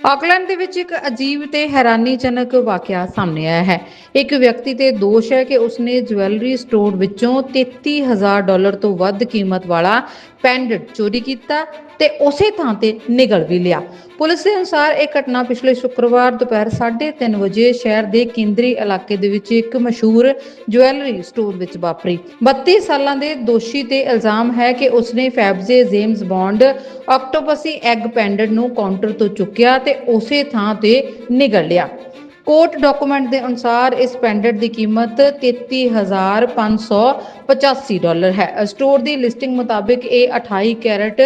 Auckland ਦੇ ਵਿੱਚ ਇੱਕ ਅਜੀਬ ਤੇ ਹੈਰਾਨੀਜਨਕ ਵਾਕਿਆ ਸਾਹਮਣੇ ਆਇਆ ਹੈ। ਇੱਕ ਵਿਅਕਤੀ ਤੇ ਦੋਸ਼ ਹੈ ਕਿ ਉਸਨੇ ਜਵੈਲਰੀ ਸਟੋਰ ਵਿੱਚੋਂ 33000 ਡਾਲਰ ਤੋਂ ਵੱਧ ਕੀਮਤ ਵਾਲਾ ਪੈਂਡੈਂਟ ਚੋਰੀ ਕੀਤਾ ਤੇ ਉਸੇ ਥਾਂ ਤੇ ਨਿਗਲ ਵੀ ਲਿਆ। ਪੁਲਿਸ ਦੇ ਅਨੁਸਾਰ ਇਹ ਘਟਨਾ ਪਿਛਲੇ ਸ਼ੁੱਕਰਵਾਰ ਦੁਪਹਿਰ 3:30 ਵਜੇ ਸ਼ਹਿਰ ਦੇ ਕੇਂਦਰੀ ਇਲਾਕੇ ਦੇ ਵਿੱਚ ਇੱਕ ਮਸ਼ਹੂਰ ਜਵੈਲਰੀ ਸਟੋਰ ਵਿੱਚ ਵਾਪਰੀ। 32 ਸਾਲਾਂ ਦੇ ਦੋਸ਼ੀ ਤੇ ਇਲਜ਼ਾਮ ਹੈ ਕਿ ਉਸਨੇ Faberge James Bond Octopussy egg pendant ਨੂੰ ਕਾਊਂਟਰ ਤੋਂ ਚੁੱਕਿਆ ਤੇ ਉਸੇ ਥਾਂ ਤੇ ਨਿਗਲ ਲਿਆ। ਕੋਰਟ ਡਾਕੂਮੈਂਟ ਦੇ ਅਨੁਸਾਰ ਇਸ ਪੈਂਡੈਂਟ ਦੀ ਕੀਮਤ 33585 ਡਾਲਰ ਹੈ। ਸਟੋਰ ਦੀ ਲਿਸਟਿੰਗ ਮੁਤਾਬਿਕ ਇਹ 28 ਕੈਰਟ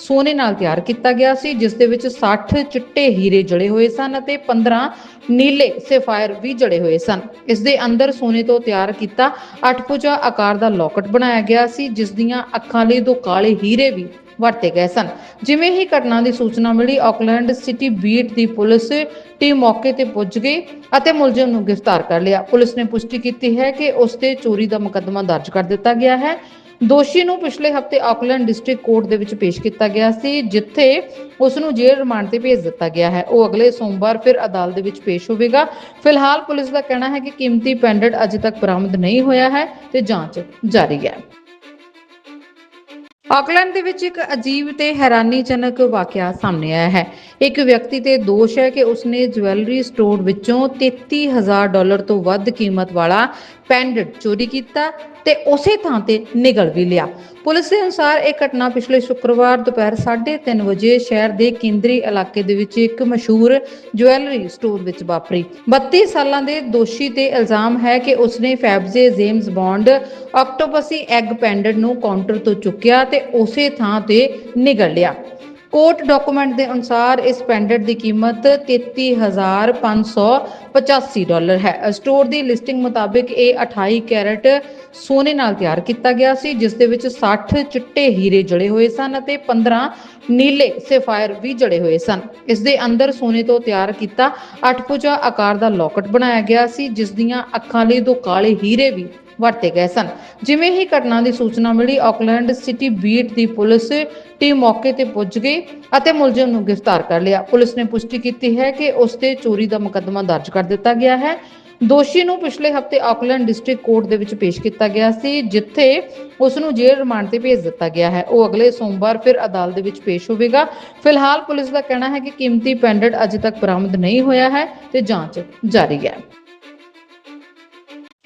ਸੋਨੇ ਨਾਲ ਤਿਆਰ ਕੀਤਾ ਗਿਆ ਸੀ, ਜਿਸ ਦੇ ਵਿੱਚ 60 ਚਿੱਟੇ ਹੀਰੇ ਜੜੇ ਹੋਏ ਸਨ ਅਤੇ 15 ਨੀਲੇ ਸਫਾਇਰ ਵੀ ਜੜੇ ਹੋਏ ਸਨ। ਇਸ ਦੇ ਅੰਦਰ ਸੋਨੇ ਤੋਂ ਤਿਆਰ ਕੀਤਾ 8 ਭੁਜਾ ਆਕਾਰ ਦਾ ਲੋਕਟ ਬਣਾਇਆ ਗਿਆ ਸੀ, ਜਿਸ ਦੀਆਂ ਅੱਖਾਂ ਲਈ ਦੋ ਕਾਲੇ ਹੀਰੇ ਵੀ ਵਰਤੇ ਗਏ ਸਨ। ਜਿਵੇਂ ਹੀ ਘਟਨਾ ਦੀ ਸੂਚਨਾ ਮਿਲੀ ਆਕਲੈਂਡ ਸਿਟੀ ਬੀਟ ਦੀ ਪੁਲਿਸ ਟੀਮ ਮੌਕੇ ਤੇ ਪੁੱਜ ਗਈ ਅਤੇ ਮੁਲਜ਼ਮ ਨੂੰ ਗ੍ਰਿਫਤਾਰ ਕਰ ਲਿਆ। ਪੁਲਿਸ ਨੇ ਪੁਸ਼ਟੀ ਕੀਤੀ ਹੈ ਕਿ ਉਸ ਤੇ ਚੋਰੀ ਦਾ ਮੁਕੱਦਮਾ ਦਰਜ ਕਰ ਦਿੱਤਾ ਗਿਆ ਹੈ। ਦੋਸ਼ੀ ਨੂੰ ਪਿਛਲੇ ਹਫ਼ਤੇ ਆਕਲੈਂਡ ਡਿਸਟ੍ਰਿਕਟ ਕੋਰਟ ਦੇ ਵਿੱਚ ਪੇਸ਼ ਕੀਤਾ ਗਿਆ ਸੀ, ਜਿੱਥੇ ਉਸ ਨੂੰ ਜੇਲ੍ਹ ਰਿਮਾਂਡ ਤੇ ਭੇਜ ਦਿੱਤਾ ਗਿਆ ਹੈ। ਉਹ ਅਗਲੇ ਸੋਮਵਾਰ ਫਿਰ ਅਦਾਲਤ ਦੇ ਵਿੱਚ ਪੇਸ਼ ਹੋਵੇਗਾ। ਫਿਲਹਾਲ ਪੁਲਿਸ ਦਾ ਕਹਿਣਾ ਹੈ ਕਿ ਕੀਮਤੀ ਪੈਂਡੈਂਟ ਅਜੇ ਤੱਕ ਬਰਾਮਦ ਨਹੀਂ ਹੋਇਆ ਹੈ ਤੇ ਜਾਂਚ ਜਾਰੀ ਹੈ। ਆਕਲੈਂਡ ਦੇ ਵਿੱਚ ਇੱਕ ਅਜੀਬ ਤੇ ਹੈਰਾਨੀਜਨਕ ਵਾਕਿਆ ਸਾਹਮਣੇ ਆਇਆ ਹੈ। ਇੱਕ ਵਿਅਕਤੀ ਤੇ ਦੋਸ਼ ਹੈ ਕਿ ਉਸਨੇ ਜਵੈਲਰੀ ਸਟੋਰ ਵਿੱਚੋਂ 33000 ਡਾਲਰ ਤੋਂ ਵੱਧ ਕੀਮਤ ਵਾਲਾ ਪੈਂਡੈਂਟ ਚੋਰੀ ਕੀਤਾ ਤੇ ਉਸੇ ਥਾਂ ਤੇ ਨਿਗਲ ਵੀ ਲਿਆ। ਪੁਲਿਸ ਦੇ ਅਨੁਸਾਰ ਇਹ ਘਟਨਾ ਪਿਛਲੇ ਸ਼ੁੱਕਰਵਾਰ ਦੁਪਹਿਰ 3:30 ਵਜੇ ਸ਼ਹਿਰ ਦੇ ਕੇਂਦਰੀ ਇਲਾਕੇ ਦੇ ਵਿੱਚ ਇੱਕ ਮਸ਼ਹੂਰ ਜਵੈਲਰੀ ਸਟੋਰ ਵਿੱਚ ਵਾਪਰੀ। 32 ਸਾਲਾਂ ਦੇ ਦੋਸ਼ੀ ਤੇ ਇਲਜ਼ਾਮ ਹੈ ਕਿ ਉਸਨੇ Faberge James Bond Octopussy egg pendant ਨੂੰ ਕਾਊਂਟਰ ਤੋਂ ਚੁੱਕਿਆ ਤੇ ਉਸੇ ਥਾਂ ਤੇ ਨਿਗਲ ਲਿਆ। ਕੋਰਟ ਡਾਕੂਮੈਂਟ ਦੇ ਅਨੁਸਾਰ ਇਸ ਪੈਂਡੈਂਟ ਦੀ ਕੀਮਤ 33585 ਡਾਲਰ ਹੈ। ਸਟੋਰ ਦੀ ਲਿਸਟਿੰਗ ਮੁਤਾਬਿਕ ਇਹ 28 ਕੈਰਟ ਸੋਨੇ ਨਾਲ ਤਿਆਰ ਕੀਤਾ ਗਿਆ ਸੀ, ਜਿਸ ਦੇ ਵਿੱਚ 60 ਚਿੱਟੇ ਹੀਰੇ ਜੜੇ ਹੋਏ ਸਨ ਅਤੇ 15 ਨੀਲੇ ਸਫਾਇਰ ਵੀ ਜੜੇ ਹੋਏ ਸਨ। ਇਸ ਦੇ ਅੰਦਰ ਸੋਨੇ ਤੋਂ ਤਿਆਰ ਕੀਤਾ 8 ਭੁਜਾ ਆਕਾਰ ਦਾ ਲੋਕਟ ਬਣਾਇਆ ਗਿਆ ਸੀ, ਜਿਸ ਦੀਆਂ ਅੱਖਾਂ ਲਈ ਦੋ ਕਾਲੇ ਹੀਰੇ ਵੀ ਵਰਤੇ ਗਏ ਸਨ। ਜਿਵੇਂ ਹੀ ਘਟਨਾ ਦੀ ਸੂਚਨਾ ਮਿਲੀ ਆਕਲੈਂਡ ਸਿਟੀ ਬੀਟ ਦੀ ਪੁਲਿਸ ਟੀਮ ਮੌਕੇ ਤੇ ਪੁੱਜ ਗਈ ਅਤੇ ਮੁਲਜ਼ਮ ਨੂੰ ਗ੍ਰਿਫਤਾਰ ਕਰ ਲਿਆ। ਪੁਲਿਸ ਨੇ ਪੁਸ਼ਟੀ ਕੀਤੀ ਹੈ ਕਿ ਉਸ ਤੇ ਚੋਰੀ ਦਾ ਮੁਕੱਦਮਾ ਦਰਜ ਕਰ ਦਿੱਤਾ ਗਿਆ ਹੈ। ਦੋਸ਼ੀ ਨੂੰ ਪਿਛਲੇ ਹਫ਼ਤੇ ਆਕਲੈਂਡ ਡਿਸਟ੍ਰਿਕਟ ਕੋਰਟ ਦੇ ਵਿੱਚ ਪੇਸ਼ ਕੀਤਾ ਗਿਆ ਸੀ, ਜਿੱਥੇ ਉਸ ਨੂੰ ਜੇਲ੍ਹ ਰਿਮਾਂਡ ਤੇ ਭੇਜ ਦਿੱਤਾ ਗਿਆ ਹੈ। ਉਹ ਅਗਲੇ ਸੋਮਵਾਰ ਫਿਰ ਅਦਾਲਤ ਦੇ ਵਿੱਚ ਪੇਸ਼ ਹੋਵੇਗਾ। ਫਿਲਹਾਲ ਪੁਲਿਸ ਦਾ ਕਹਿਣਾ ਹੈ ਕਿ ਕੀਮਤੀ ਪੈਂਡੈਂਟ ਅਜੇ ਤੱਕ ਬਰਾਮਦ ਨਹੀਂ ਹੋਇਆ ਹੈ ਤੇ ਜਾਂਚ ਜਾਰੀ ਹੈ।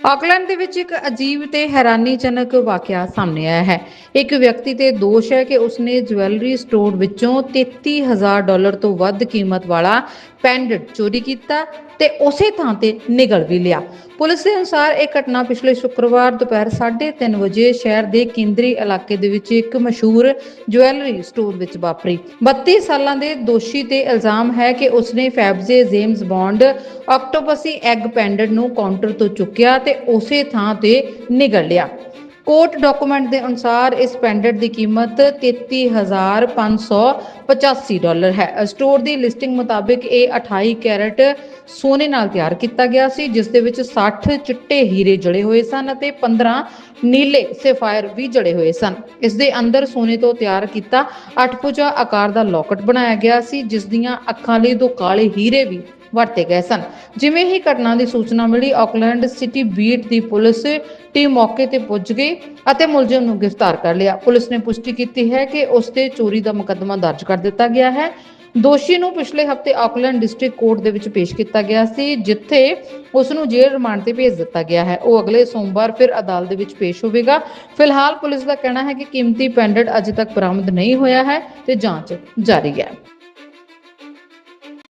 ਆਕਲੈਂਡ ਦੇ ਵਿੱਚ ਇੱਕ ਅਜੀਬ ਤੇ ਹੈਰਾਨੀਜਨਕ ਵਾਕਿਆ ਸਾਹਮਣੇ ਆਇਆ ਹੈ। ਇੱਕ ਵਿਅਕਤੀ ਤੇ ਦੋਸ਼ ਹੈ ਕਿ ਉਸਨੇ ਜਵੈਲਰੀ ਸਟੋਰ ਵਿੱਚੋਂ 33000 ਡਾਲਰ ਤੋਂ ਵੱਧ ਕੀਮਤ ਵਾਲਾ ਪੈਂਡੈਂਟ ਚੋਰੀ ਕੀਤਾ ਤੇ ਉਸੇ ਥਾਂ ਤੇ ਨਿਗਲ ਵੀ ਲਿਆ। ਪੁਲਿਸ ਦੇ ਅਨੁਸਾਰ ਇਹ ਘਟਨਾ ਪਿਛਲੇ ਸ਼ੁੱਕਰਵਾਰ ਦੁਪਹਿਰ 3:30 ਵਜੇ ਸ਼ਹਿਰ ਦੇ ਕੇਂਦਰੀ ਇਲਾਕੇ ਦੇ ਵਿੱਚ ਇੱਕ ਮਸ਼ਹੂਰ ਜਵੈਲਰੀ ਸਟੋਰ ਵਿੱਚ ਵਾਪਰੀ। 32 ਸਾਲਾਂ ਦੇ ਦੋਸ਼ੀ ਤੇ ਇਲਜ਼ਾਮ ਹੈ ਕਿ ਉਸਨੇ Faberge James Bond Octopussy egg pendant ਨੂੰ ਕਾਊਂਟਰ ਤੋਂ ਚੁੱਕਿਆ ਤੇ ਉਸੇ ਥਾਂ ਤੇ ਨਿਗਲ ਲਿਆ। ਕੋਰਟ ਡਾਕੂਮੈਂਟ ਦੇ ਅਨੁਸਾਰ ਇਸ ਪੈਂਡੈਂਟ ਦੀ ਕੀਮਤ 33585 ਡਾਲਰ ਹੈ। ਸਟੋਰ ਦੀ ਲਿਸਟਿੰਗ ਮੁਤਾਬਿਕ ਇਹ 28 ਕੈਰਟ ਸੋਨੇ ਨਾਲ ਤਿਆਰ ਕੀਤਾ ਗਿਆ ਸੀ, ਜਿਸ ਦੇ ਵਿੱਚ 60 ਚਿੱਟੇ ਹੀਰੇ ਜੜੇ ਹੋਏ ਸਨ ਅਤੇ 15 ਨੀਲੇ ਸਫਾਇਰ ਵੀ ਜੜੇ ਹੋਏ ਸਨ। ਇਸ ਦੇ ਅੰਦਰ ਸੋਨੇ ਤੋਂ ਤਿਆਰ ਕੀਤਾ 8 ਭੁਜਾ ਆਕਾਰ ਦਾ ਲੋਕਟ ਬਣਾਇਆ ਗਿਆ ਸੀ, ਜਿਸ ਦੀਆਂ ਅੱਖਾਂ ਲਈ ਦੋ ਕਾਲੇ ਹੀਰੇ ਵੀ ਵਰਤੇ ਗਏ ਸਨ। ਜਿਵੇਂ ਹੀ ਘਟਨਾ ਦੀ ਸੂਚਨਾ ਮਿਲੀ ਆਕਲੈਂਡ ਸਿਟੀ ਬੀਟ ਦੀ ਪੁਲਿਸ ਟੀਮ ਮੌਕੇ ਤੇ ਪੁੱਜ ਗਈ ਅਤੇ ਮੁਲਜ਼ਮ ਨੂੰ ਗ੍ਰਿਫਤਾਰ ਕਰ ਲਿਆ। ਪੁਲਿਸ ਨੇ ਪੁਸ਼ਟੀ ਕੀਤੀ ਹੈ ਕਿ ਉਸ ਤੇ ਚੋਰੀ ਦਾ ਮੁਕੱਦਮਾ ਦਰਜ ਕਰ ਦਿੱਤਾ ਗਿਆ ਹੈ। ਦੋਸ਼ੀ ਨੂੰ ਪਿਛਲੇ ਹਫ਼ਤੇ ਆਕਲੈਂਡ ਡਿਸਟ੍ਰਿਕਟ ਕੋਰਟ ਦੇ ਵਿੱਚ ਪੇਸ਼ ਕੀਤਾ ਗਿਆ ਸੀ, ਜਿੱਥੇ ਉਸ ਨੂੰ ਜੇਲ੍ਹ ਰਿਮਾਂਡ ਤੇ ਭੇਜ ਦਿੱਤਾ ਗਿਆ ਹੈ। ਉਹ ਅਗਲੇ ਸੋਮਵਾਰ ਫਿਰ ਅਦਾਲਤ ਦੇ ਵਿੱਚ ਪੇਸ਼ ਹੋਵੇਗਾ। ਫਿਲਹਾਲ ਪੁਲਿਸ ਦਾ ਕਹਿਣਾ ਹੈ ਕਿ ਕੀਮਤੀ ਪੈਂਡੈਂਟ ਅਜੇ ਤੱਕ ਬਰਾਮਦ ਨਹੀਂ ਹੋਇਆ ਹੈ ਤੇ ਜਾਂਚ ਜਾਰੀ ਹੈ।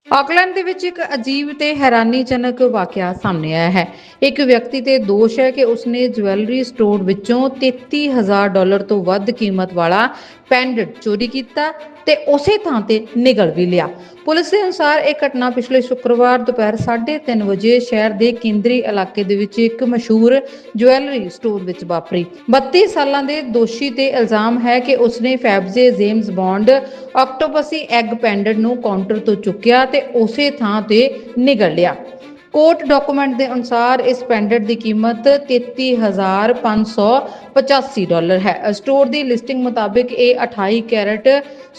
ਆਕਲੈਂਡ ਦੇ ਵਿੱਚ ਇੱਕ ਅਜੀਬ ਤੇ ਹੈਰਾਨੀਜਨਕ ਵਾਕਿਆ ਸਾਹਮਣੇ ਆਇਆ ਹੈ। ਇੱਕ ਵਿਅਕਤੀ ਤੇ ਦੋਸ਼ ਹੈ ਕਿ ਉਸਨੇ ਜਵੈਲਰੀ ਸਟੋਰ ਵਿੱਚੋਂ 33000 ਡਾਲਰ ਤੋਂ ਵੱਧ ਕੀਮਤ ਵਾਲਾ ਪੈਂਡੈਂਟ ਚੋਰੀ ਕੀਤਾ ਤੇ ਉਸੇ ਥਾਂ ਤੇ ਨਿਗਲ ਵੀ ਲਿਆ। ਪੁਲਿਸ ਦੇ ਅਨੁਸਾਰ ਇਹ ਘਟਨਾ ਪਿਛਲੇ ਸ਼ੁੱਕਰਵਾਰ ਦੁਪਹਿਰ 3:30 ਵਜੇ ਸ਼ਹਿਰ ਦੇ ਕੇਂਦਰੀ ਇਲਾਕੇ ਦੇ ਵਿੱਚ ਇੱਕ ਮਸ਼ਹੂਰ ਜਵੈਲਰੀ ਸਟੋਰ ਵਿੱਚ ਵਾਪਰੀ। 32 ਸਾਲਾਂ ਦੇ ਦੋਸ਼ੀ ਤੇ ਇਲਜ਼ਾਮ ਹੈ ਕਿ ਉਸਨੇ Faberge James Bond Octopussy egg pendant ਨੂੰ ਕਾਊਂਟਰ ਤੋਂ ਚੁੱਕਿਆ ਤੇ ਉਸੇ ਥਾਂ ਤੇ ਨਿਗਲ ਲਿਆ। ਕੋਰਟ ਡਾਕੂਮੈਂਟ ਦੇ ਅਨੁਸਾਰ ਇਸ ਪੈਂਡੈਂਟ ਦੀ ਕੀਮਤ 33585 ਡਾਲਰ ਹੈ। ਸਟੋਰ ਦੀ ਲਿਸਟਿੰਗ ਮੁਤਾਬਿਕ ਇਹ 28 ਕੈਰਟ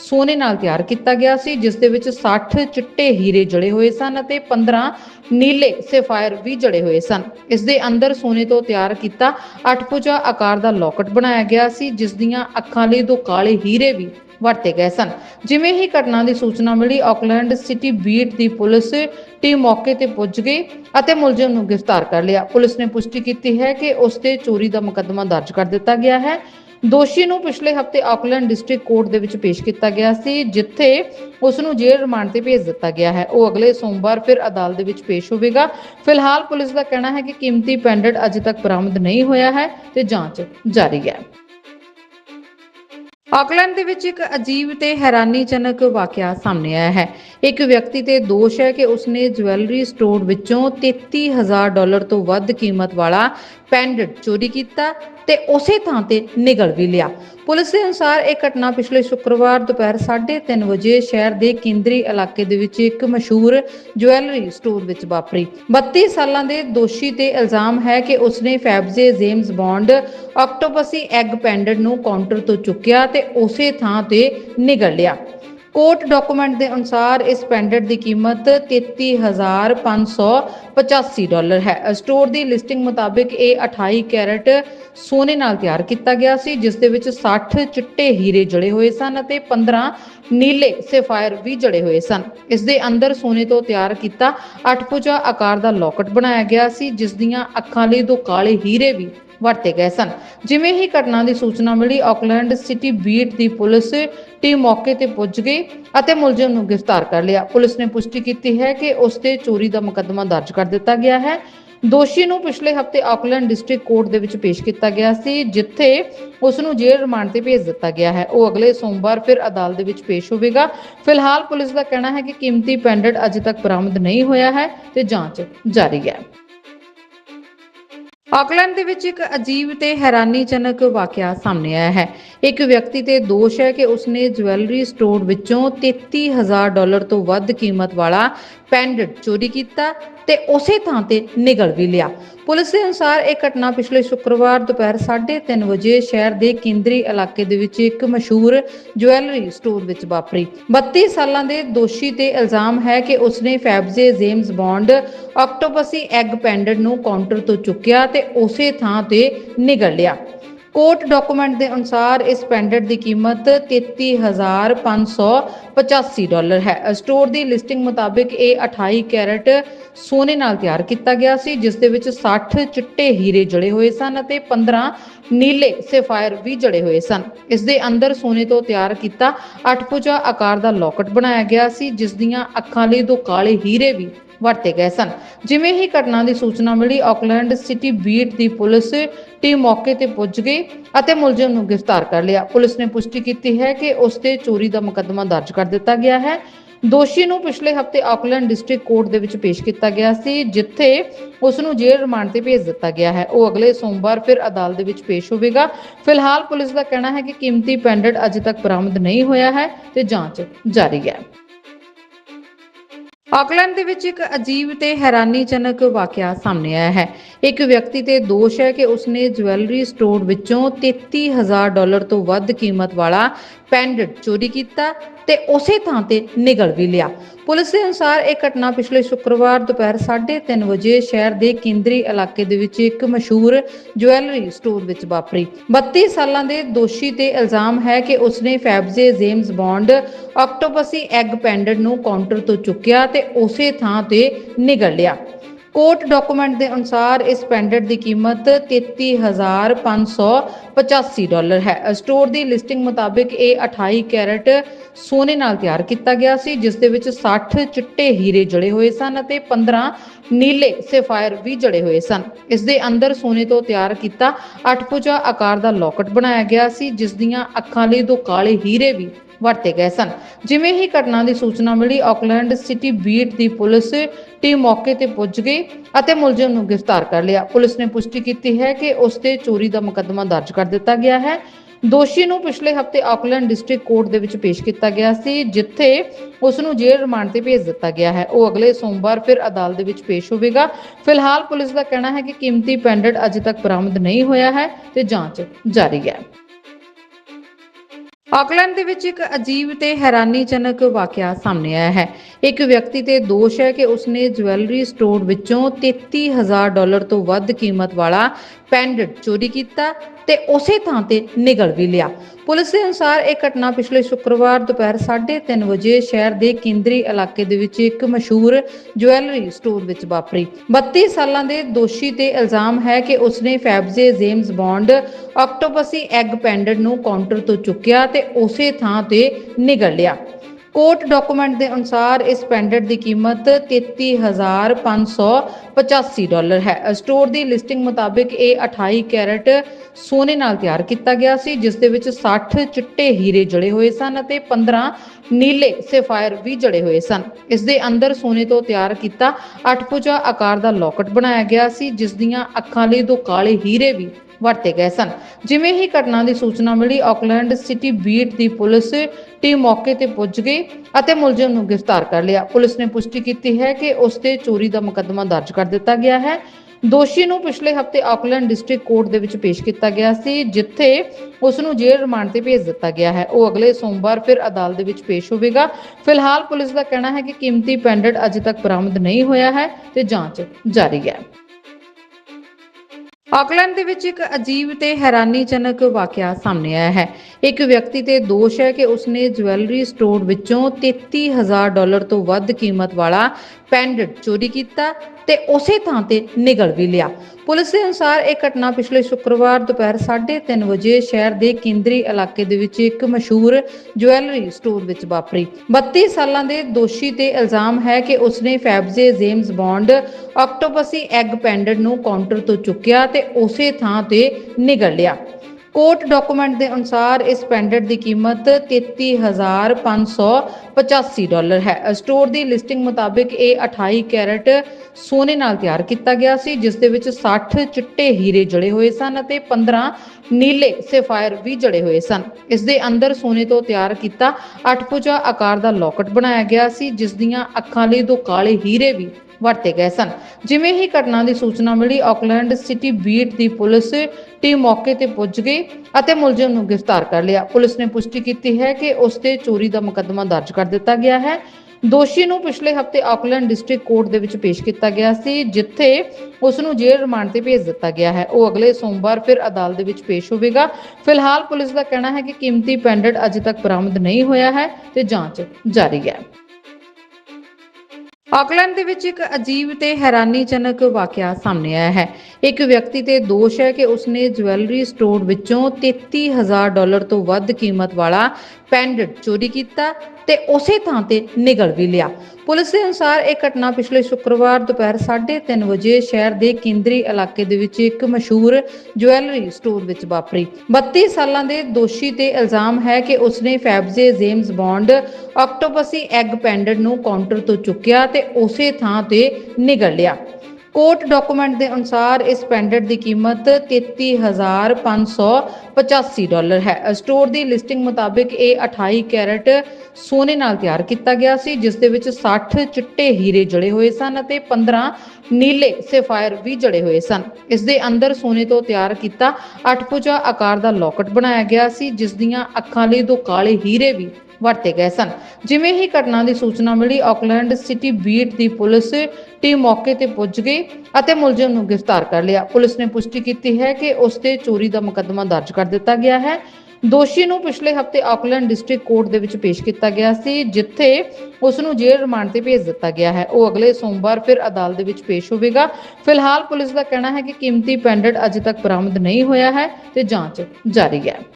ਸੋਨੇ ਨਾਲ ਤਿਆਰ ਕੀਤਾ ਗਿਆ ਸੀ, ਜਿਸ ਦੇ ਵਿੱਚ 60 ਚਿੱਟੇ ਹੀਰੇ ਜੜੇ ਹੋਏ ਸਨ ਅਤੇ 15 ਨੀਲੇ ਸਫਾਇਰ ਵੀ ਜੜੇ ਹੋਏ ਸਨ। ਇਸ ਦੇ ਅੰਦਰ ਸੋਨੇ ਤੋਂ ਤਿਆਰ ਕੀਤਾ 8 ਭੁਜਾ ਆਕਾਰ ਦਾ ਲੋਕਟ ਬਣਾਇਆ ਗਿਆ ਸੀ, ਜਿਸ ਦੀਆਂ ਅੱਖਾਂ ਲਈ ਦੋ ਕਾਲੇ ਹੀਰੇ ਵੀ ਵਰਤੇ ਗਏ ਸਨ। ਜਿਵੇਂ ਹੀ ਘਟਨਾ ਦੀ ਸੂਚਨਾ ਮਿਲੀ ਆਕਲੈਂਡ ਸਿਟੀ ਬੀਟ ਦੀ ਪੁਲਿਸ ਟੀਮ ਮੌਕੇ ਤੇ ਪੁੱਜ ਗਈ ਅਤੇ ਮੁਲਜ਼ਮ ਨੂੰ ਗ੍ਰਿਫਤਾਰ ਕਰ ਲਿਆ। ਪੁਲਿਸ ਨੇ ਪੁਸ਼ਟੀ ਕੀਤੀ ਹੈ ਕਿ ਉਸ ਤੇ ਚੋਰੀ ਦਾ ਮੁਕੱਦਮਾ ਦਰਜ ਕਰ ਦਿੱਤਾ ਗਿਆ ਹੈ। ਦੋਸ਼ੀ ਨੂੰ ਪਿਛਲੇ ਹਫ਼ਤੇ ਆਕਲੈਂਡ ਡਿਸਟ੍ਰਿਕਟ ਕੋਰਟ ਦੇ ਵਿੱਚ ਪੇਸ਼ ਕੀਤਾ ਗਿਆ ਸੀ, ਜਿੱਥੇ ਉਸ ਨੂੰ ਜੇਲ੍ਹ ਰਿਮਾਂਡ ਤੇ ਭੇਜ ਦਿੱਤਾ ਗਿਆ ਹੈ। ਉਹ ਅਗਲੇ ਸੋਮਵਾਰ ਫਿਰ ਅਦਾਲਤ ਦੇ ਵਿੱਚ ਪੇਸ਼ ਹੋਵੇਗਾ। ਫਿਲਹਾਲ ਪੁਲਿਸ ਦਾ ਕਹਿਣਾ ਹੈ ਕਿ ਕੀਮਤੀ ਪੈਂਡੈਂਟ ਅਜੇ ਤੱਕ ਬਰਾਮਦ ਨਹੀਂ ਹੋਇਆ ਹੈ ਤੇ ਜਾਂਚ ਜਾਰੀ ਹੈ। ਆਕਲੈਂਡ ਦੇ ਵਿੱਚ ਇੱਕ ਅਜੀਬ ਤੇ ਹੈਰਾਨੀਜਨਕ ਵਾਕਿਆ ਸਾਹਮਣੇ ਆਇਆ ਹੈ। ਇੱਕ ਵਿਅਕਤੀ ਤੇ ਦੋਸ਼ ਹੈ ਕਿ ਉਸਨੇ ਜਵੈਲਰੀ ਸਟੋਰ ਵਿੱਚੋਂ 33000 ਡਾਲਰ ਤੋਂ ਵੱਧ ਕੀਮਤ ਵਾਲਾ ਪੈਂਡੈਂਟ ਚੋਰੀ ਕੀਤਾ ਤੇ ਉਸੇ ਥਾਂ ਤੇ ਨਿਗਲ ਵੀ ਲਿਆ। ਪੁਲਿਸ ਦੇ ਅਨੁਸਾਰ ਇਹ ਘਟਨਾ ਪਿਛਲੇ ਸ਼ੁੱਕਰਵਾਰ ਦੁਪਹਿਰ 3:30 ਵਜੇ ਸ਼ਹਿਰ ਦੇ ਕੇਂਦਰੀ ਇਲਾਕੇ ਦੇ ਵਿੱਚ ਇੱਕ ਮਸ਼ਹੂਰ ਜਵੈਲਰੀ ਸਟੋਰ ਵਿੱਚ ਵਾਪਰੀ। 32 ਸਾਲਾਂ ਦੇ ਦੋਸ਼ੀ ਤੇ ਇਲਜ਼ਾਮ ਹੈ ਕਿ ਉਸਨੇ Faberge James Bond Octopussy egg pendant ਨੂੰ ਕਾਊਂਟਰ ਤੋਂ ਚੁੱਕਿਆ ਤੇ ਉਸੇ ਥਾਂ ਤੇ ਨਿਗਲ ਲਿਆ। ਕੋਰਟ ਡਾਕੂਮੈਂਟ ਦੇ ਅਨੁਸਾਰ ਇਸ ਪੈਂਡੈਂਟ ਦੀ ਕੀਮਤ 33585 ਡਾਲਰ ਹੈ। ਸਟੋਰ ਦੀ ਲਿਸਟਿੰਗ ਮੁਤਾਬਿਕ ਇਹ 28 ਕੈਰਟ ਸੋਨੇ ਨਾਲ ਤਿਆਰ ਕੀਤਾ ਗਿਆ ਸੀ, ਜਿਸ ਦੇ ਵਿੱਚ 60 ਚਿੱਟੇ ਹੀਰੇ ਜੜੇ ਹੋਏ ਸਨ ਅਤੇ 15 ਨੀਲੇ ਸਫਾਇਰ ਵੀ ਜੜੇ ਹੋਏ ਸਨ। ਇਸ ਦੇ ਅੰਦਰ ਸੋਨੇ ਤੋਂ ਤਿਆਰ ਕੀਤਾ 8 ਭੁਜਾ ਆਕਾਰ ਦਾ ਲੋਕਟ ਬਣਾਇਆ ਗਿਆ ਸੀ, ਜਿਸ ਦੀਆਂ ਅੱਖਾਂ ਲਈ ਦੋ ਕਾਲੇ ਹੀਰੇ ਵੀ ਵਰਤੇ ਗਏ ਸਨ। ਜਿਵੇਂ ਹੀ ਘਟਨਾ ਦੀ ਸੂਚਨਾ ਮਿਲੀ ਆਕਲੈਂਡ ਸਿਟੀ ਬੀਟ ਦੀ ਪੁਲਿਸ ਟੀਮ ਮੌਕੇ ਤੇ ਪੁੱਜ ਗਈ ਅਤੇ ਮੁਲਜ਼ਮ ਨੂੰ ਗ੍ਰਿਫਤਾਰ ਕਰ ਲਿਆ। ਪੁਲਿਸ ਨੇ ਪੁਸ਼ਟੀ ਕੀਤੀ ਹੈ ਕਿ ਉਸ ਤੇ ਚੋਰੀ ਦਾ ਮੁਕੱਦਮਾ ਦਰਜ ਕਰ ਦਿੱਤਾ ਗਿਆ ਹੈ। ਦੋਸ਼ੀ ਨੂੰ ਪਿਛਲੇ ਹਫ਼ਤੇ ਆਕਲੈਂਡ ਡਿਸਟ੍ਰਿਕਟ ਕੋਰਟ ਦੇ ਵਿੱਚ ਪੇਸ਼ ਕੀਤਾ ਗਿਆ ਸੀ, ਜਿੱਥੇ ਉਸ ਨੂੰ ਜੇਲ੍ਹ ਰਿਮਾਂਡ ਤੇ ਭੇਜ ਦਿੱਤਾ ਗਿਆ ਹੈ। ਉਹ ਅਗਲੇ ਸੋਮਵਾਰ ਫਿਰ ਅਦਾਲਤ ਦੇ ਵਿੱਚ ਪੇਸ਼ ਹੋਵੇਗਾ। ਫਿਲਹਾਲ ਪੁਲਿਸ ਦਾ ਕਹਿਣਾ ਹੈ ਕਿ ਕੀਮਤੀ ਪੈਂਡੈਂਟ ਅਜੇ ਤੱਕ ਬਰਾਮਦ ਨਹੀਂ ਹੋਇਆ ਹੈ ਤੇ ਜਾਂਚ ਜਾਰੀ ਹੈ। ਆਕਲੈਂਡ ਦੇ ਵਿੱਚ ਇੱਕ ਅਜੀਬ ਤੇ ਹੈਰਾਨੀਜਨਕ ਵਾਕਿਆ ਸਾਹਮਣੇ ਆਇਆ ਹੈ। ਇੱਕ ਵਿਅਕਤੀ ਤੇ ਦੋਸ਼ ਹੈ ਕਿ ਉਸਨੇ ਜਵੈਲਰੀ ਸਟੋਰ ਵਿੱਚੋਂ 33000 ਡਾਲਰ ਤੋਂ ਵੱਧ ਕੀਮਤ ਵਾਲਾ ਪੈਂਡੈਂਟ ਚੋਰੀ ਕੀਤਾ ਤੇ ਉਸੇ ਥਾਂ ਤੇ ਨਿਗਲ ਵੀ ਲਿਆ। ਪੁਲਿਸ ਦੇ ਅਨੁਸਾਰ ਇਹ ਘਟਨਾ ਪਿਛਲੇ ਸ਼ੁੱਕਰਵਾਰ ਦੁਪਹਿਰ 3:30 ਵਜੇ ਸ਼ਹਿਰ ਦੇ ਕੇਂਦਰੀ ਇਲਾਕੇ ਦੇ ਵਿੱਚ ਇੱਕ ਮਸ਼ਹੂਰ ਜਵੈਲਰੀ ਸਟੋਰ ਵਿੱਚ ਵਾਪਰੀ। 32 ਸਾਲਾਂ ਦੇ ਦੋਸ਼ੀ ਤੇ ਇਲਜ਼ਾਮ ਹੈ ਕਿ ਉਸਨੇ Faberge James Bond Octopussy egg pendant ਨੂੰ ਕਾਊਂਟਰ ਤੋਂ ਚੁੱਕਿਆ ਤੇ ਉਸੇ ਥਾਂ ਤੇ ਨਿਗਲ ਲਿਆ। ਕੋਰਟ ਡਾਕੂਮੈਂਟ ਦੇ ਅਨੁਸਾਰ ਇਸ ਪੈਂਡੈਂਟ ਦੀ ਕੀਮਤ 33585 ਡਾਲਰ ਹੈ। ਸਟੋਰ ਦੀ ਲਿਸਟਿੰਗ ਮੁਤਾਬਿਕ ਇਹ 28 ਕੈਰਟ ਸੋਨੇ ਨਾਲ ਤਿਆਰ ਕੀਤਾ ਗਿਆ ਸੀ, ਜਿਸ ਦੇ ਵਿੱਚ 60 ਚਿੱਟੇ ਹੀਰੇ ਜੜੇ ਹੋਏ ਸਨ ਅਤੇ 15 ਨੀਲੇ ਸਫਾਇਰ ਵੀ ਜੜੇ ਹੋਏ ਸਨ। ਇਸ ਦੇ ਅੰਦਰ ਸੋਨੇ ਤੋਂ ਤਿਆਰ ਕੀਤਾ 8 ਭੁਜਾ ਆਕਾਰ ਦਾ ਲੋਕਟ ਬਣਾਇਆ ਗਿਆ ਸੀ, ਜਿਸ ਦੀਆਂ ਅੱਖਾਂ ਲਈ ਦੋ ਕਾਲੇ ਹੀਰੇ ਵੀ ਵਰਤੇ ਗਏ ਸਨ। ਜਿਵੇਂ ਹੀ ਘਟਨਾ ਦੀ ਸੂਚਨਾ ਮਿਲੀ ਆਕਲੈਂਡ ਸਿਟੀ ਬੀਟ ਦੀ ਪੁਲਿਸ ਟੀਮ ਮੌਕੇ ਤੇ ਪੁੱਜ ਗਈ ਅਤੇ ਮੁਲਜ਼ਮ ਨੂੰ ਗ੍ਰਿਫਤਾਰ ਕਰ ਲਿਆ। ਪੁਲਿਸ ਨੇ ਪੁਸ਼ਟੀ ਕੀਤੀ ਹੈ ਕਿ ਉਸ ਤੇ ਚੋਰੀ ਦਾ ਮੁਕੱਦਮਾ ਦਰਜ ਕਰ ਦਿੱਤਾ ਗਿਆ ਹੈ। ਦੋਸ਼ੀ ਨੂੰ ਪਿਛਲੇ ਹਫ਼ਤੇ ਆਕਲੈਂਡ ਡਿਸਟ੍ਰਿਕਟ ਕੋਰਟ ਦੇ ਵਿੱਚ ਪੇਸ਼ ਕੀਤਾ ਗਿਆ ਸੀ, ਜਿੱਥੇ ਉਸ ਨੂੰ ਜੇਲ੍ਹ ਰਿਮਾਂਡ ਤੇ ਭੇਜ ਦਿੱਤਾ ਗਿਆ ਹੈ। ਉਹ ਅਗਲੇ ਸੋਮਵਾਰ ਫਿਰ ਅਦਾਲਤ ਦੇ ਵਿੱਚ ਪੇਸ਼ ਹੋਵੇਗਾ। ਫਿਲਹਾਲ ਪੁਲਿਸ ਦਾ ਕਹਿਣਾ ਹੈ ਕਿ ਕੀਮਤੀ ਪੈਂਡੈਂਟ ਅਜੇ ਤੱਕ ਬਰਾਮਦ ਨਹੀਂ ਹੋਇਆ ਹੈ ਤੇ ਜਾਂਚ ਜਾਰੀ ਹੈ। ਆਕਲੈਂਡ ਦੇ ਵਿੱਚ ਇੱਕ ਅਜੀਬ ਤੇ ਹੈਰਾਨੀਜਨਕ ਵਾਕਿਆ ਸਾਹਮਣੇ ਆਇਆ ਹੈ। ਇੱਕ ਵਿਅਕਤੀ ਤੇ ਦੋਸ਼ ਹੈ ਕਿ ਉਸਨੇ ਜਵੈਲਰੀ ਸਟੋਰ ਵਿੱਚੋਂ 33000 ਡਾਲਰ ਤੋਂ ਵੱਧ ਕੀਮਤ ਵਾਲਾ ਪੈਂਡੈਂਟ ਚੋਰੀ ਕੀਤਾ ਤੇ ਉਸੇ ਥਾਂ ਤੇ ਨਿਗਲ ਵੀ ਲਿਆ। ਪੁਲਿਸ ਦੇ ਅਨੁਸਾਰ ਇਹ ਘਟਨਾ ਪਿਛਲੇ ਸ਼ੁੱਕਰਵਾਰ ਦੁਪਹਿਰ 3:30 ਵਜੇ ਸ਼ਹਿਰ ਦੇ ਕੇਂਦਰੀ ਇਲਾਕੇ ਦੇ ਵਿੱਚ ਇੱਕ ਮਸ਼ਹੂਰ ਜਵੈਲਰੀ ਸਟੋਰ ਵਿੱਚ ਵਾਪਰੀ। 32 ਸਾਲਾਂ ਦੇ ਦੋਸ਼ੀ ਤੇ ਇਲਜ਼ਾਮ ਹੈ ਕਿ ਉਸਨੇ Faberge James Bond Octopussy egg pendant ਨੂੰ ਕਾਊਂਟਰ ਤੋਂ ਚੁੱਕਿਆ ਤੇ ਉਸੇ ਥਾਂ ਤੇ ਨਿਗਲ ਲਿਆ। ਕੋਰਟ ਡਾਕੂਮੈਂਟ ਦੇ ਅਨੁਸਾਰ ਇਸ ਪੈਂਡੈਂਟ ਦੀ ਕੀਮਤ 33585 ਡਾਲਰ ਹੈ। ਸਟੋਰ ਦੀ ਲਿਸਟਿੰਗ ਮੁਤਾਬਿਕ ਇਹ 28 ਕੈਰਟ ਸੋਨੇ ਨਾਲ ਤਿਆਰ ਕੀਤਾ ਗਿਆ ਸੀ, ਜਿਸ ਦੇ ਵਿੱਚ 60 ਚਿੱਟੇ ਹੀਰੇ ਜੜੇ ਹੋਏ ਸਨ ਅਤੇ 15 ਨੀਲੇ ਸਫਾਇਰ ਵੀ ਜੜੇ ਹੋਏ ਸਨ। ਇਸ ਦੇ ਅੰਦਰ ਸੋਨੇ ਤੋਂ ਤਿਆਰ ਕੀਤਾ 8 ਭੁਜਾ ਆਕਾਰ ਦਾ ਲੋਕਟ ਬਣਾਇਆ ਗਿਆ ਸੀ, ਜਿਸ ਦੀਆਂ ਅੱਖਾਂ ਲਈ ਦੋ ਕਾਲੇ ਹੀਰੇ ਵੀ ਵਰਤੇ ਗਏ ਸਨ। ਜਿਵੇਂ ਹੀ ਘਟਨਾ ਦੀ ਸੂਚਨਾ ਮਿਲੀ ਆਕਲੈਂਡ ਸਿਟੀ ਬੀਟ ਦੀ ਪੁਲਿਸ ਟੀਮ ਮੌਕੇ ਤੇ ਪੁੱਜ ਗਈ ਅਤੇ ਮੁਲਜ਼ਮ ਨੂੰ ਗ੍ਰਿਫਤਾਰ ਕਰ ਲਿਆ। ਪੁਲਿਸ ਨੇ ਪੁਸ਼ਟੀ ਕੀਤੀ ਹੈ ਕਿ ਉਸ ਤੇ ਚੋਰੀ ਦਾ ਮੁਕੱਦਮਾ ਦਰਜ ਕਰ ਦਿੱਤਾ ਗਿਆ ਹੈ। ਦੋਸ਼ੀ ਨੂੰ ਪਿਛਲੇ ਹਫ਼ਤੇ ਆਕਲੈਂਡ ਡਿਸਟ੍ਰਿਕਟ ਕੋਰਟ ਦੇ ਵਿੱਚ ਪੇਸ਼ ਕੀਤਾ ਗਿਆ ਸੀ, ਜਿੱਥੇ ਉਸ ਨੂੰ ਜੇਲ੍ਹ ਰਿਮਾਂਡ ਤੇ ਭੇਜ ਦਿੱਤਾ ਗਿਆ ਹੈ। ਉਹ ਅਗਲੇ ਸੋਮਵਾਰ ਫਿਰ ਅਦਾਲਤ ਦੇ ਵਿੱਚ ਪੇਸ਼ ਹੋਵੇਗਾ। ਫਿਲਹਾਲ ਪੁਲਿਸ ਦਾ ਕਹਿਣਾ ਹੈ ਕਿ ਕੀਮਤੀ ਪੈਂਡੈਂਟ ਅਜੇ ਤੱਕ ਬਰਾਮਦ ਨਹੀਂ ਹੋਇਆ ਹੈ ਤੇ ਜਾਂਚ ਜਾਰੀ ਹੈ। ਆਕਲੈਂਡ ਦੇ ਵਿੱਚ ਇੱਕ ਅਜੀਬ ਤੇ ਹੈਰਾਨੀਜਨਕ ਵਾਕਿਆ ਸਾਹਮਣੇ ਆਇਆ ਹੈ। ਇੱਕ ਵਿਅਕਤੀ ਤੇ ਦੋਸ਼ ਹੈ ਕਿ ਉਸਨੇ ਜਵੈਲਰੀ ਸਟੋਰ ਵਿੱਚੋਂ 33000 ਡਾਲਰ ਤੋਂ ਵੱਧ ਕੀਮਤ ਵਾਲਾ ਪੈਂਡੈਂਟ ਚੋਰੀ ਕੀਤਾ ਤੇ ਉਸੇ ਥਾਂ ਤੇ ਨਿਗਲ ਵੀ ਲਿਆ। ਪੁਲਿਸ ਦੇ ਅਨੁਸਾਰ ਇਹ ਘਟਨਾ ਪਿਛਲੇ ਸ਼ੁੱਕਰਵਾਰ ਦੁਪਹਿਰ 3:30 ਵਜੇ ਸ਼ਹਿਰ ਦੇ ਕੇਂਦਰੀ ਇਲਾਕੇ ਦੇ ਵਿੱਚ ਇੱਕ ਮਸ਼ਹੂਰ ਜਵੈਲਰੀ ਸਟੋਰ ਵਿੱਚ ਵਾਪਰੀ। 32 ਸਾਲਾਂ ਦੇ ਦੋਸ਼ੀ ਤੇ ਇਲਜ਼ਾਮ ਹੈ ਕਿ ਉਸਨੇ Faberge James Bond Octopussy egg pendant ਨੂੰ ਕਾਊਂਟਰ ਤੋਂ ਚੁੱਕਿਆ ਤੇ ਉਸੇ ਥਾਂ ਤੇ ਨਿਗਲ ਲਿਆ। ਕੋਰਟ ਡਾਕੂਮੈਂਟ ਦੇ ਅਨੁਸਾਰ ਇਸ ਪੈਂਡੈਂਟ ਦੀ ਕੀਮਤ 33585 ਡਾਲਰ ਹੈ। ਸਟੋਰ ਦੀ ਲਿਸਟਿੰਗ ਮੁਤਾਬਿਕ ਇਹ 28 ਕੈਰਟ ਸੋਨੇ ਨਾਲ ਤਿਆਰ ਕੀਤਾ ਗਿਆ ਸੀ, ਜਿਸ ਦੇ ਵਿੱਚ 60 ਚਿੱਟੇ ਹੀਰੇ ਜੜੇ ਹੋਏ ਸਨ ਅਤੇ 15 ਨੀਲੇ ਸਫਾਇਰ ਵੀ ਜੜੇ ਹੋਏ ਸਨ। ਇਸ ਦੇ ਅੰਦਰ ਸੋਨੇ ਤੋਂ ਤਿਆਰ ਕੀਤਾ 8 ਭੁਜਾ ਆਕਾਰ ਦਾ ਲੋਕਟ ਬਣਾਇਆ ਗਿਆ ਸੀ, ਜਿਸ ਦੀਆਂ ਅੱਖਾਂ ਲਈ ਦੋ ਕਾਲੇ ਹੀਰੇ ਵੀ ਵਰਤੇ ਗਏ ਸਨ। ਜਿਵੇਂ ਹੀ ਘਟਨਾ ਦੀ ਸੂਚਨਾ ਮਿਲੀ ਆਕਲੈਂਡ ਸਿਟੀ ਬੀਟ ਦੀ ਪੁਲਿਸ ਟੀਮ ਮੌਕੇ ਤੇ ਪੁੱਜ ਗਈ ਅਤੇ ਮੁਲਜ਼ਮ ਨੂੰ ਗ੍ਰਿਫਤਾਰ ਕਰ ਲਿਆ। ਪੁਲਿਸ ਨੇ ਪੁਸ਼ਟੀ ਕੀਤੀ ਹੈ ਕਿ ਉਸ ਤੇ ਚੋਰੀ ਦਾ ਮੁਕੱਦਮਾ ਦਰਜ ਕਰ ਦਿੱਤਾ ਗਿਆ ਹੈ। ਦੋਸ਼ੀ ਨੂੰ ਪਿਛਲੇ ਹਫ਼ਤੇ ਆਕਲੈਂਡ ਡਿਸਟ੍ਰਿਕਟ ਕੋਰਟ ਦੇ ਵਿੱਚ ਪੇਸ਼ ਕੀਤਾ ਗਿਆ ਸੀ, ਜਿੱਥੇ ਉਸ ਨੂੰ ਜੇਲ੍ਹ ਰਿਮਾਂਡ ਤੇ ਭੇਜ ਦਿੱਤਾ ਗਿਆ ਹੈ। ਉਹ ਅਗਲੇ ਸੋਮਵਾਰ ਫਿਰ ਅਦਾਲਤ ਦੇ ਵਿੱਚ ਪੇਸ਼ ਹੋਵੇਗਾ। ਫਿਲਹਾਲ ਪੁਲਿਸ ਦਾ ਕਹਿਣਾ ਹੈ ਕਿ ਕੀਮਤੀ ਪੈਂਡੈਂਟ ਅਜੇ ਤੱਕ ਬਰਾਮਦ ਨਹੀਂ ਹੋਇਆ ਹੈ ਤੇ ਜਾਂਚ ਜਾਰੀ ਹੈ। ਆਕਲੈਂਡ ਦੇ ਵਿੱਚ ਇੱਕ ਅਜੀਬ ਤੇ ਹੈਰਾਨੀਜਨਕ ਵਾਕਿਆ ਸਾਹਮਣੇ ਆਇਆ ਹੈ। ਇੱਕ ਵਿਅਕਤੀ ਤੇ ਦੋਸ਼ ਹੈ ਕਿ ਉਸਨੇ ਜਵੈਲਰੀ ਸਟੋਰ ਵਿੱਚੋਂ 33000 ਡਾਲਰ ਤੋਂ ਵੱਧ ਕੀਮਤ ਵਾਲਾ ਪੈਂਡੈਂਟ ਚੋਰੀ ਕੀਤਾ ਤੇ ਉਸੇ ਥਾਂ ਤੇ ਨਿਗਲ ਵੀ ਲਿਆ। ਪੁਲਿਸ ਦੇ ਅਨੁਸਾਰ ਇਹ ਘਟਨਾ ਪਿਛਲੇ ਸ਼ੁੱਕਰਵਾਰ ਦੁਪਹਿਰ 3:30 ਵਜੇ ਸ਼ਹਿਰ ਦੇ ਕੇਂਦਰੀ ਇਲਾਕੇ ਦੇ ਵਿੱਚ ਇੱਕ ਮਸ਼ਹੂਰ ਜਵੈਲਰੀ ਸਟੋਰ ਵਿੱਚ ਵਾਪਰੀ। 32 ਸਾਲਾਂ ਦੇ ਦੋਸ਼ੀ ਤੇ ਇਲਜ਼ਾਮ ਹੈ ਕਿ ਉਸਨੇ Faberge James Bond Octopussy egg pendant ਨੂੰ ਕਾਊਂਟਰ ਤੋਂ ਚੁੱਕਿਆ ਤੇ ਉਸੇ ਥਾਂ ਤੇ ਨਿਗਲ ਲਿਆ। ਕੋਰਟ ਡਾਕੂਮੈਂਟ ਦੇ ਅਨੁਸਾਰ ਇਸ ਪੈਂਡੈਂਟ ਦੀ ਕੀਮਤ 33585 ਡਾਲਰ ਹੈ। ਸਟੋਰ ਦੀ ਲਿਸਟਿੰਗ ਮੁਤਾਬਿਕ ਇਹ 28 ਕੈਰਟ ਸੋਨੇ ਨਾਲ ਤਿਆਰ ਕੀਤਾ ਗਿਆ ਸੀ, ਜਿਸ ਦੇ ਵਿੱਚ 60 ਚਿੱਟੇ ਹੀਰੇ ਜੜੇ ਹੋਏ ਸਨ ਅਤੇ 15 ਨੀਲੇ ਸਫਾਇਰ ਵੀ ਜੜੇ ਹੋਏ ਸਨ। ਇਸ ਦੇ ਅੰਦਰ ਸੋਨੇ ਤੋਂ ਤਿਆਰ ਕੀਤਾ 8 ਭੁਜਾ ਆਕਾਰ ਦਾ ਲੋਕਟ ਬਣਾਇਆ ਗਿਆ ਸੀ, ਜਿਸ ਦੀਆਂ ਅੱਖਾਂ ਲਈ ਦੋ ਕਾਲੇ ਹੀਰੇ ਵੀ ਵਰਤੇ ਗਏ ਸਨ। ਜਿਵੇਂ ਹੀ ਘਟਨਾ ਦੀ ਸੂਚਨਾ ਮਿਲੀ ਆਕਲੈਂਡ ਸਿਟੀ ਬੀਟ ਦੀ ਪੁਲਿਸ ਟੀਮ ਮੌਕੇ ਤੇ ਪੁੱਜ ਗਈ ਅਤੇ ਮੁਲਜ਼ਮ ਨੂੰ ਗ੍ਰਿਫਤਾਰ ਕਰ ਲਿਆ। ਪੁਲਿਸ ਨੇ ਪੁਸ਼ਟੀ ਕੀਤੀ ਹੈ ਕਿ ਉਸ ਤੇ ਚੋਰੀ ਦਾ ਮੁਕੱਦਮਾ ਦਰਜ ਕਰ ਦਿੱਤਾ ਗਿਆ ਹੈ। ਦੋਸ਼ੀ ਨੂੰ ਪਿਛਲੇ ਹਫ਼ਤੇ ਆਕਲੈਂਡ ਡਿਸਟ੍ਰਿਕਟ ਕੋਰਟ ਦੇ ਵਿੱਚ ਪੇਸ਼ ਕੀਤਾ ਗਿਆ ਸੀ, ਜਿੱਥੇ ਉਸ ਨੂੰ ਜੇਲ੍ਹ ਰਿਮਾਂਡ ਤੇ ਭੇਜ ਦਿੱਤਾ ਗਿਆ ਹੈ। ਉਹ ਅਗਲੇ ਸੋਮਵਾਰ ਫਿਰ ਅਦਾਲਤ ਦੇ ਵਿੱਚ ਪੇਸ਼ ਹੋਵੇਗਾ। ਫਿਲਹਾਲ ਪੁਲਿਸ ਦਾ ਕਹਿਣਾ ਹੈ ਕਿ ਕੀਮਤੀ ਪੈਂਡੈਂਟ ਅਜੇ ਤੱਕ ਬਰਾਮਦ ਨਹੀਂ ਹੋਇਆ ਹੈ ਤੇ ਜਾਂਚ ਜਾਰੀ ਹੈ। ਆਕਲੈਂਡ ਦੇ ਵਿੱਚ ਇੱਕ ਅਜੀਬ ਤੇ ਹੈਰਾਨੀਜਨਕ ਵਾਕਿਆ ਸਾਹਮਣੇ ਆਇਆ ਹੈ। ਇੱਕ ਵਿਅਕਤੀ ਤੇ ਦੋਸ਼ ਹੈ ਕਿ ਉਸਨੇ ਜਵੈਲਰੀ ਸਟੋਰ ਵਿੱਚੋਂ 33000 ਡਾਲਰ ਤੋਂ ਵੱਧ ਕੀਮਤ ਵਾਲਾ ਪੈਂਡੈਂਟ ਚੋਰੀ ਕੀਤਾ ਤੇ ਉਸੇ ਥਾਂ ਤੇ ਨਿਗਲ ਵੀ ਲਿਆ। ਪੁਲਿਸ ਦੇ ਅਨੁਸਾਰ ਇਹ ਘਟਨਾ ਪਿਛਲੇ ਸ਼ੁੱਕਰਵਾਰ ਦੁਪਹਿਰ 3:30 ਵਜੇ ਸ਼ਹਿਰ ਦੇ ਕੇਂਦਰੀ ਇਲਾਕੇ ਦੇ ਵਿੱਚ ਇੱਕ ਮਸ਼ਹੂਰ ਜਵੈਲਰੀ ਸਟੋਰ ਵਿੱਚ ਵਾਪਰੀ। 32 ਸਾਲਾਂ ਦੇ ਦੋਸ਼ੀ ਤੇ ਇਲਜ਼ਾਮ ਹੈ ਕਿ ਉਸਨੇ Faberge James Bond Octopussy egg pendant ਨੂੰ ਕਾਊਂਟਰ ਤੋਂ ਚੁੱਕਿਆ ਤੇ ਉਸੇ ਥਾਂ ਤੇ ਨਿਗਲ ਲਿਆ। ਕੋਰਟ ਡਾਕੂਮੈਂਟ ਦੇ ਅਨੁਸਾਰ ਇਸ ਪੈਂਡੈਂਟ ਦੀ ਕੀਮਤ 33585 ਡਾਲਰ ਹੈ। ਸਟੋਰ ਦੀ ਲਿਸਟਿੰਗ ਮੁਤਾਬਿਕ ਇਹ 28 ਕੈਰਟ ਸੋਨੇ ਨਾਲ ਤਿਆਰ ਕੀਤਾ ਗਿਆ ਸੀ, ਜਿਸ ਦੇ ਵਿੱਚ 60 ਚਿੱਟੇ ਹੀਰੇ ਜੜੇ ਹੋਏ ਸਨ ਅਤੇ 15 ਨੀਲੇ ਸਫਾਇਰ ਵੀ ਜੜੇ ਹੋਏ ਸਨ। ਇਸ ਦੇ ਅੰਦਰ ਸੋਨੇ ਤੋਂ ਤਿਆਰ ਕੀਤਾ 8 ਭੁਜਾ ਆਕਾਰ ਦਾ ਲੋਕਟ ਬਣਾਇਆ ਗਿਆ ਸੀ, ਜਿਸ ਦੀਆਂ ਅੱਖਾਂ ਲਈ ਦੋ ਕਾਲੇ ਹੀਰੇ ਵੀ ਵਰਤੇ ਗਏ ਸਨ। ਜਿਵੇਂ ਹੀ ਘਟਨਾ ਦੀ ਸੂਚਨਾ ਮਿਲੀ ਆਕਲੈਂਡ ਸਿਟੀ ਬੀਟ ਦੀ ਪੁਲਿਸ ਟੀਮ ਮੌਕੇ ਤੇ ਪੁੱਜ ਗਈ ਅਤੇ ਮੁਲਜ਼ਮ ਨੂੰ ਗ੍ਰਿਫਤਾਰ ਕਰ ਲਿਆ। ਪੁਲਿਸ ਨੇ ਪੁਸ਼ਟੀ ਕੀਤੀ ਹੈ ਕਿ ਉਸ ਤੇ ਚੋਰੀ ਦਾ ਮੁਕੱਦਮਾ ਦਰਜ ਕਰ ਦਿੱਤਾ ਗਿਆ ਹੈ। ਦੋਸ਼ੀ ਨੂੰ ਪਿਛਲੇ ਹਫ਼ਤੇ ਆਕਲੈਂਡ ਡਿਸਟ੍ਰਿਕਟ ਕੋਰਟ ਦੇ ਵਿੱਚ ਪੇਸ਼ ਕੀਤਾ ਗਿਆ ਸੀ, ਜਿੱਥੇ ਉਸ ਨੂੰ ਜੇਲ੍ਹ ਰਿਮਾਂਡ ਤੇ ਭੇਜ ਦਿੱਤਾ ਗਿਆ ਹੈ। ਉਹ ਅਗਲੇ ਸੋਮਵਾਰ ਫਿਰ ਅਦਾਲਤ ਦੇ ਵਿੱਚ ਪੇਸ਼ ਹੋਵੇਗਾ। ਫਿਲਹਾਲ ਪੁਲਿਸ ਦਾ ਕਹਿਣਾ ਹੈ ਕਿ ਕੀਮਤੀ ਪੈਂਡੈਂਟ ਅਜੇ ਤੱਕ ਬਰਾਮਦ ਨਹੀਂ ਹੋਇਆ ਹੈ ਤੇ ਜਾਂਚ ਜਾਰੀ ਹੈ।